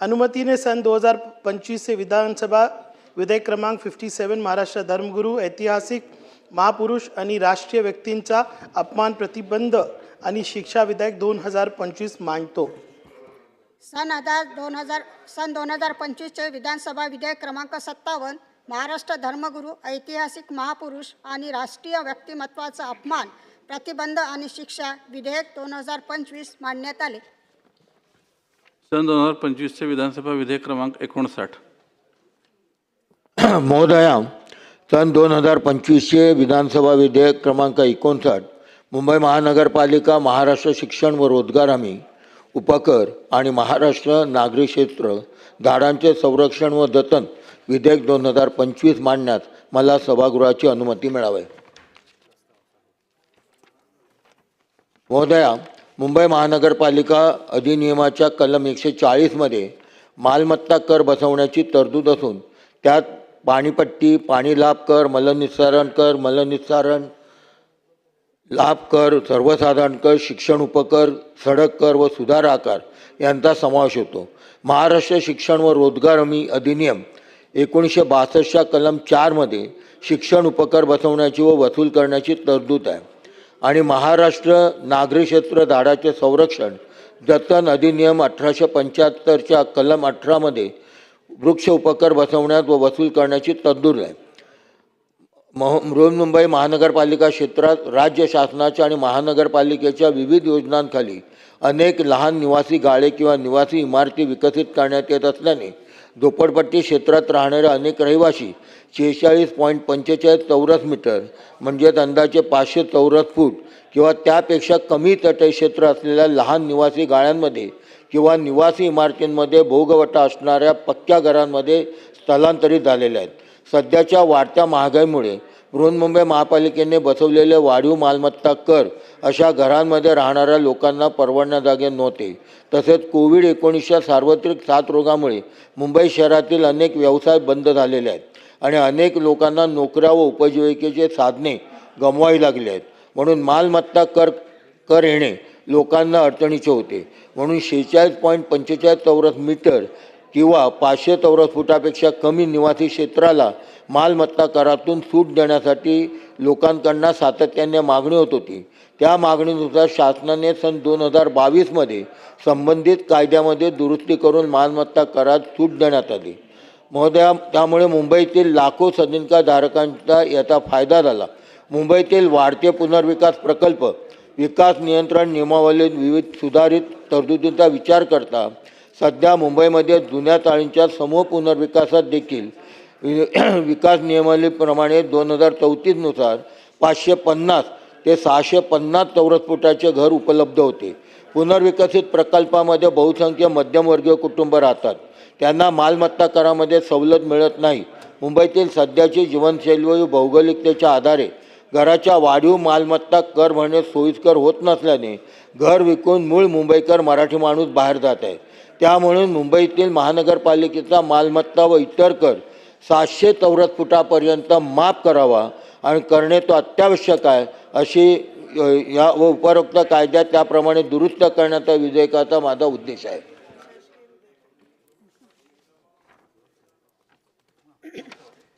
अनुमतीने सन 2025 से विधानसभा विधेयक क्रमांक 57 महाराष्ट्र धर्मगुरू ऐतिहासिक महापुरुष आणि राष्ट्रीय व्यक्तींचा अपमान प्रतिबंध आणि शिक्षा विधेयक दोन हजार पंचवीस मांडतो. सन हजार दोन हजार सन दोन हजार पंचवीसचे विधानसभा विधेयक क्रमांक सत्तावन्न महाराष्ट्र धर्मगुरू ऐतिहासिक महापुरुष आणि राष्ट्रीय व्यक्तिमत्वाचा अपमान प्रतिबंध आणि शिक्षा विधेयक दोन हजार पंचवीस मांडण्यात आले. सन दोन हजार पंचवीसचे विधानसभा विधेयक क्रमांक एकोणसाठ. महोदया सन दोन हजार पंचवीसचे विधानसभा विधेयक क्रमांक एकोणसाठ मुंबई महानगरपालिका महाराष्ट्र शिक्षण व रोजगार हमी उपकर आणि महाराष्ट्र नागरी क्षेत्र झाडांचे संरक्षण व जतन विधेयक दोन हजार पंचवीस मांडण्यास मला सभागृहाची अनुमती मिळावी. महोदया मुंबई महानगरपालिका अधिनियमाच्या कलम एकशे चाळीसमध्ये मालमत्ता कर बसवण्याची तरतूद असून त्यात पाणीपट्टी पाणी लाभ कर मलनिस्सारण कर मलनिस्सारण लाभ कर सर्वसाधारण कर शिक्षण उपकर सडक कर व सुधार आकार यांचा समावेश होतो. महाराष्ट्र शिक्षण व रोजगार हमी अधिनियम एकोणीसशे बासष्टच्या कलम चारमध्ये शिक्षण उपकर बसवण्याची व वसूल करण्याची तरतूद आहे. आणि महाराष्ट्र नागरी क्षेत्र झाडाचे संरक्षण जतन अधिनियम अठराशे पंच्याहत्तरच्या कलम अठरामध्ये वृक्ष उपकर बसवण्यात व वसूल करण्याची तरतूद आहे. मह बृहन्मुंबई महानगरपालिका क्षेत्रात राज्य शासनाच्या आणि महानगरपालिकेच्या विविध योजनांखाली अनेक लहान निवासी गाळे किंवा निवासी इमारती विकसित करण्यात येत असल्याने झोपडपट्टी क्षेत्रात राहणारे अनेक रहिवासी शेहेचाळीस पॉईंट पंचेचाळीस चौरस मीटर म्हणजेच अंदाजे पाचशे चौरस फूट किंवा त्यापेक्षा कमी तटक्षेत्र असलेल्या लहान निवासी गाळ्यांमध्ये किंवा निवासी इमारतींमध्ये भोगवटा असणाऱ्या पक्क्या घरांमध्ये स्थलांतरित झालेल्या आहेत. सध्याच्या वाढत्या महागाईमुळे बृहन्मुंबई महापालिकेने बसवलेले वाढीव मालमत्ता कर अशा घरांमध्ये राहणाऱ्या लोकांना परवडण्याजागे नव्हते. तसेच कोविड एकोणीसच्या सार्वत्रिक साथरोगामुळे मुंबई शहरातील अनेक व्यवसाय बंद झालेले आहेत आणि अनेक लोकांना नोकऱ्या व उपजीविकेचे साधने गमवावी लागली आहेत. म्हणून मालमत्ता कर कर येणे लोकांना अडचणीचे होते. म्हणून शेहेचाळीस पॉईंट पंचेचाळीस चौरस मीटर किंवा पाचशे चौरस फुटापेक्षा कमी निवासी क्षेत्राला मालमत्ता करातून सूट देण्यासाठी लोकांकडनं सातत्याने मागणी होत होती. त्या मागणीनुसार शासनाने सन दोन हजार बावीसमध्ये संबंधित कायद्यामध्ये दुरुस्ती करून मालमत्ता करात सूट देण्यात आली. महोदया त्यामुळे मुंबईतील लाखो सदनिकाधारकांचा याचा फायदा झाला. मुंबईतील वाढते पुनर्विकास प्रकल्प विकास नियंत्रण नियमावलीत विविध सुधारित तरतुदींचा विचार करता सध्या मुंबईमध्ये जुन्या चाळींच्या समूह पुनर्विकासात देखील विकास नियमावलीप्रमाणे दोन हजार चौतीसनुसार पाचशे पन्नास ते सहाशे पन्नास चौरस फुटाचे घर उपलब्ध होते. पुनर्विकसित प्रकल्पामध्ये बहुसंख्य मध्यमवर्गीय कुटुंब राहतात. त्यांना मालमत्ता करामध्ये सवलत मिळत नाही. मुंबईतील सध्याची जीवनशैली व भौगोलिकतेच्या आधारे घराच्या वाढीव मालमत्ता कर भरणे सोयीस्कर होत नसल्याने घर विकून मूळ मुंबईकर मराठी माणूस बाहेर जात आहे. त्यामुळे मुंबईतील महानगरपालिकेचा मालमत्ता व इतर कर सातशे चौरस फुटापर्यंत माफ करावा आणि करणे तो अत्यावश्यक आहे. अशी या व उपरोक्त कायद्यात त्याप्रमाणे दुरुस्त करण्याचा विधेयकाचा माझा उद्देश आहे.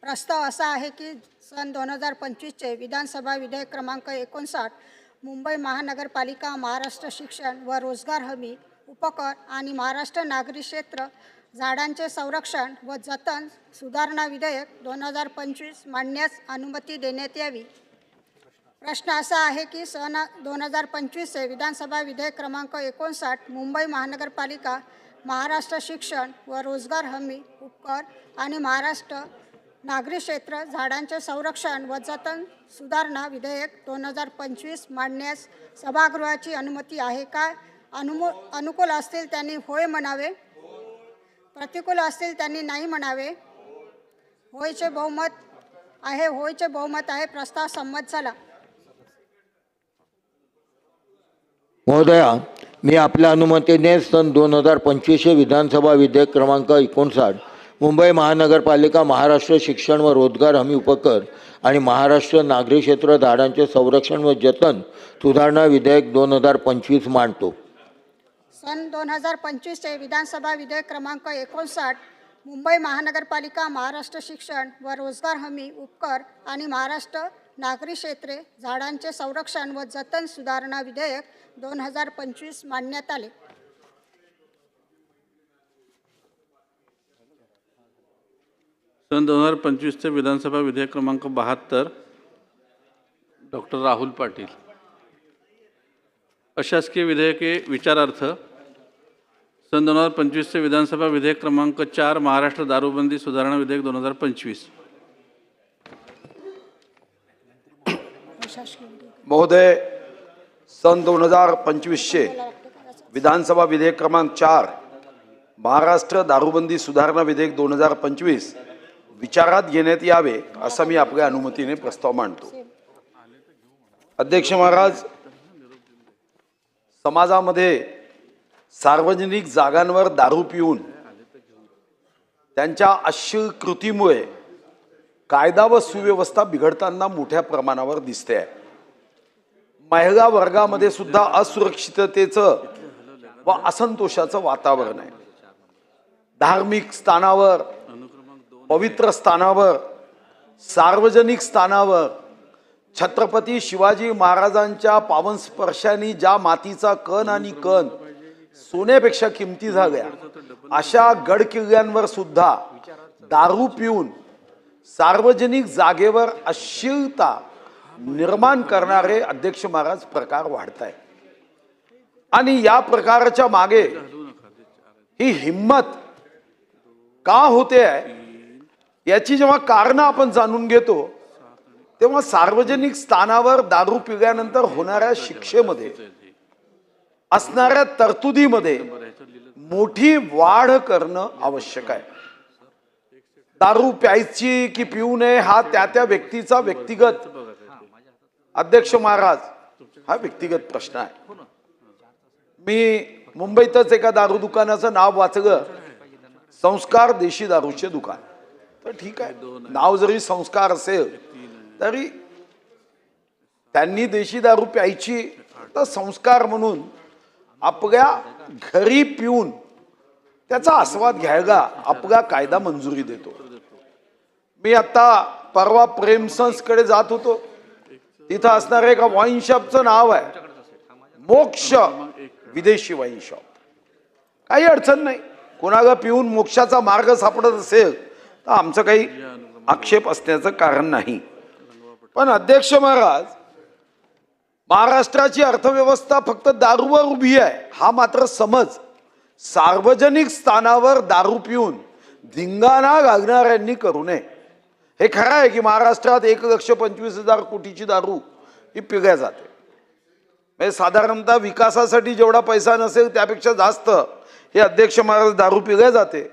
प्रस्ताव असा आहे की सन दोन हजार पंचवीसचे विधानसभा विधेयक क्रमांक एकोणसाठ मुंबई महानगरपालिका महाराष्ट्र शिक्षण व रोजगार हमी उपकर आणि महाराष्ट्र नागरी क्षेत्र झाडांचे संरक्षण व जतन सुधारणा विधेयक दोन हजार पंचवीस मांडण्यास अनुमती देण्यात यावी. प्रश्न असा आहे की सन दोन हजार पंचवीसचे विधानसभा विधेयक क्रमांक एकोणसाठ मुंबई महानगरपालिका महाराष्ट्र शिक्षण व रोजगार हमी उपकर आणि महाराष्ट्र नागरी क्षेत्र झाडांचे संरक्षण व जतन सुधारणा विधेयक दोन हजार पंचवीस मांडण्यास सभागृहाची अनुमती आहे का? अनुमो अनुकूल असतील त्यांनी होय म्हणावे. प्रतिकूल असतील त्यांनी नाही म्हणावे. होयचे बहुमत आहे होयचे बहुमत आहे प्रस्ताव संमत झाला. महोदया मी आपल्या अनुमतीने सन दोन हजार पंचवीसशे विधानसभा विधेयक क्रमांक एकोणसाठ मुंबई महानगरपालिका महाराष्ट्र शिक्षण व रोजगार हमी उपकर आणि महाराष्ट्र नागरी क्षेत्र झाडांचे संरक्षण व जतन सुधारणा विधेयक दोन हजार पंचवीस मांडतो. सन दोन हजार पंचवीसचे विधानसभा विधेयक क्रमांक एकोणसाठ मुंबई महानगरपालिका महाराष्ट्र शिक्षण व रोजगार हमी उपकर आणि महाराष्ट्र नागरी क्षेत्रे झाडांचे संरक्षण व जतन सुधारणा विधेयक दोन हजार पंचवीस मांडण्यात आले. सन दोन हजार पंचवीसचे विधानसभा विधेयक क्रमांक बहात्तर डॉक्टर राहुल पाटील. अशासकीय विधेयके विचारार्थ सन दोन हजार पंचवीसचे विधानसभा विधेयक क्रमांक चार महाराष्ट्र दारूबंदी सुधारणा विधेयक दोन हजार पंचवीस. महोदय सन दोन हजार पंचवीसशे विधानसभा विधेयक क्रमांक चार महाराष्ट्र दारूबंदी सुधारणा विधेयक दोन हजार पंचवीस विचारात घेण्यात यावे असा मी आपल्या अनुमतीने प्रस्ताव मांडतो. अध्यक्ष महाराज समाजामध्ये सार्वजनिक जागांवर दारू पिऊन त्यांच्या अश्लील कृतीमुळे कायदा व सुव्यवस्था बिघडताना मोठ्या प्रमाणावर दिसते. आहे महिला वर्गामध्ये सुद्धा असुरक्षिततेचं व असंतोषाचं वातावरण आहे. धार्मिक स्थानावर पवित्र स्थानावर सार्वजनिक स्थानावर छत्रपती शिवाजी महाराजांच्या पावन स्पर्शाने ज्या मातीचा कण आणि कण सोन्यापेक्षा किमती झाल्या अशा गड किल्ल्यांवर सुद्धा दारू पिऊन सार्वजनिक जागेवर अश्लीलता निर्माण करणारे अध्यक्ष महाराज प्रकार वाढत आहे आणि या प्रकाराच्या मागे ही हिंमत का होते आहे याची जेव्हा कारणं आपण जाणून घेतो तेव्हा सार्वजनिक स्थानावर दारू पिल्यानंतर होणाऱ्या शिक्षेमध्ये असणाऱ्या तरतुदीमध्ये मोठी वाढ करणं आवश्यक आहे. दारू प्यायची की पिऊ नये हा त्या त्या व्यक्तीचा व्यक्तिगत अध्यक्ष महाराज हा व्यक्तिगत प्रश्न आहे. मी मुंबईतच एका दारू दुकानाचं नाव वाचलं. संस्कार देशी दारूचे दुकान. तर ठीक आहे. नाव जरी संस्कार असेल तरी त्यांनी देशी दारू प्यायची तर संस्कार म्हणून आपल्या घरी पिऊन त्याचा आस्वाद घ्यायला आपला कायदा मंजुरी देतो. मी आता परवा प्रेमसन्सकडे जात होतो. तिथं असणाऱ्या एका वाईन शॉपचं नाव आहे. मोक्ष विदेशी वाईन शॉप काही अडचण नाही. कोणाला पिऊन मोक्षाचा मार्ग सापडत असेल तर आमचं काही आक्षेप असण्याचं कारण नाही. पण अध्यक्ष महाराज महाराष्ट्राची अर्थव्यवस्था फक्त दारूवर उभी आहे हा मात्र समज. सार्वजनिक स्थानावर दारू पिऊन धिंगाणा घालणाऱ्यांनी करू नये. हे खरं आहे की महाराष्ट्रात एक लक्ष पंचवीस हजार कोटीची दारू ही पिल्या जाते. म्हणजे साधारणतः विकासासाठी जेवढा पैसा नसेल त्यापेक्षा जास्त हे अध्यक्ष महाराज दारू पिल्या जाते.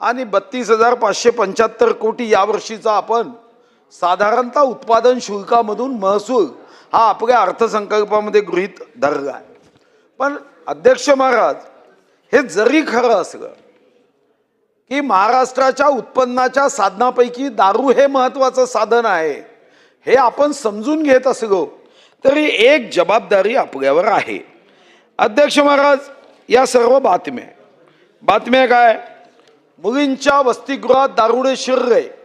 आणि बत्तीस हजार पाचशे पंच्याहत्तर कोटी यावर्षीचा आपण साधारणतः उत्पादन शुल्कामधून महसूल हा आपल्या अर्थसंकल्पामध्ये गृहीत धरला आहे. पण अध्यक्ष महाराज हे जरी खरं असलं की महाराष्ट्राच्या उत्पन्नाच्या साधनापैकी दारू हे महत्त्वाचं साधन आहे हे आपण समजून घेत असलो तरी एक जबाबदारी आपल्यावर आहे. अध्यक्ष महाराज या सर्व बातम्या बातम्या काय? मुलींच्या वसतिगृहात दारुडे शिरले.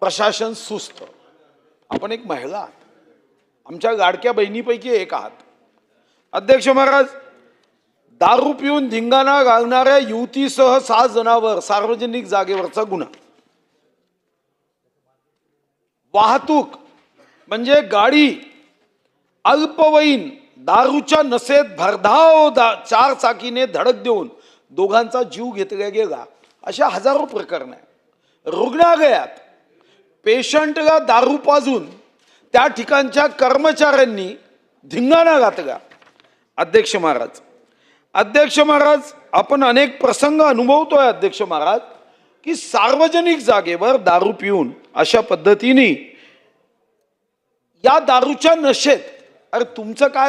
प्रशासन सुस्त. आपण एक महिला आहात. आमच्या लाडक्या बहिणीपैकी एक आहात. अध्यक्ष महाराज दारू पिऊन धिंगाणा घालणाऱ्या युवतीसह सहा जणांवर सार्वजनिक जागेवरचा गुन्हा. वाहतूक म्हणजे गाडी अल्पवयीन दारूच्या नशेत भरधाव दा चार चाकीने धडक देऊन दोघांचा जीव घेतला गेला. अशा हजारो प्रकरण आहे रुग्णालयात पेशंटला दारू पाजून त्या ठिकाणच्या कर्मचाऱ्यांनी धिंगाणा घातला. अध्यक्ष महाराज अध्यक्ष महाराज आपण अनेक प्रसंग अनुभवतोय अध्यक्ष महाराज की सार्वजनिक जागेवर दारू पिऊन अशा पद्धतीने या दारूच्या नशेत अरे तुमचं काय